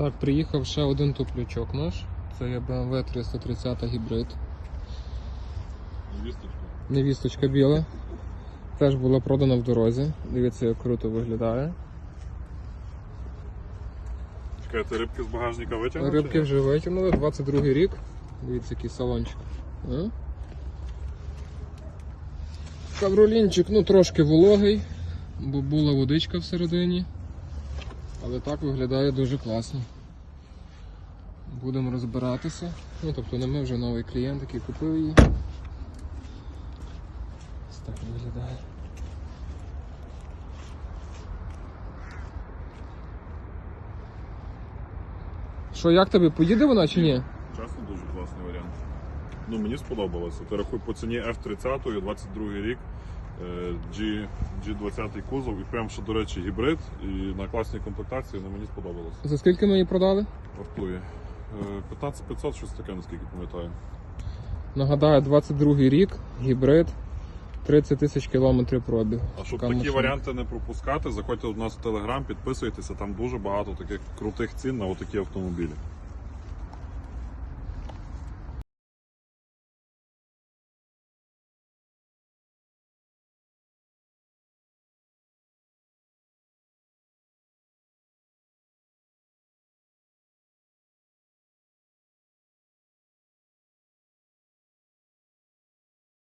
Так, приїхав ще один туплячок наш. Це є BMW 330 гібрид. Невісточка. Невісточка біла. Теж була продана в дорозі. Дивіться, як круто виглядає. Чекайте, рибки з багажника витягнути? Рибки вже витягнули, 22 рік. Дивіться, який салончик. А? Кавролінчик, ну трошки вологий, бо була водичка всередині. Але так виглядає дуже класно. Будемо розбиратися. Ну, тобто не ми вже новий клієнт, який купив її. Ось так виглядає. Що, як тобі? Поїде вона чи ні? Чесно, дуже класний варіант. Ну, мені сподобалося. Ти рахуй по ціні F30, 22 рік, G, G20 кузов, і прям що, до речі, гібрид, і на класній комплектації, ну мені сподобалося. За скільки ми її продали? Вартує. Е, 15500, щось таке, наскільки пам'ятаю. Нагадаю, 22 рік, гібрид, 30 тисяч кілометрів пробіг. А щоб Така такі машина. варіанти не пропускати, заходьте до нас в Телеграм, підписуйтеся, там дуже багато таких крутих цін на отакі автомобілі.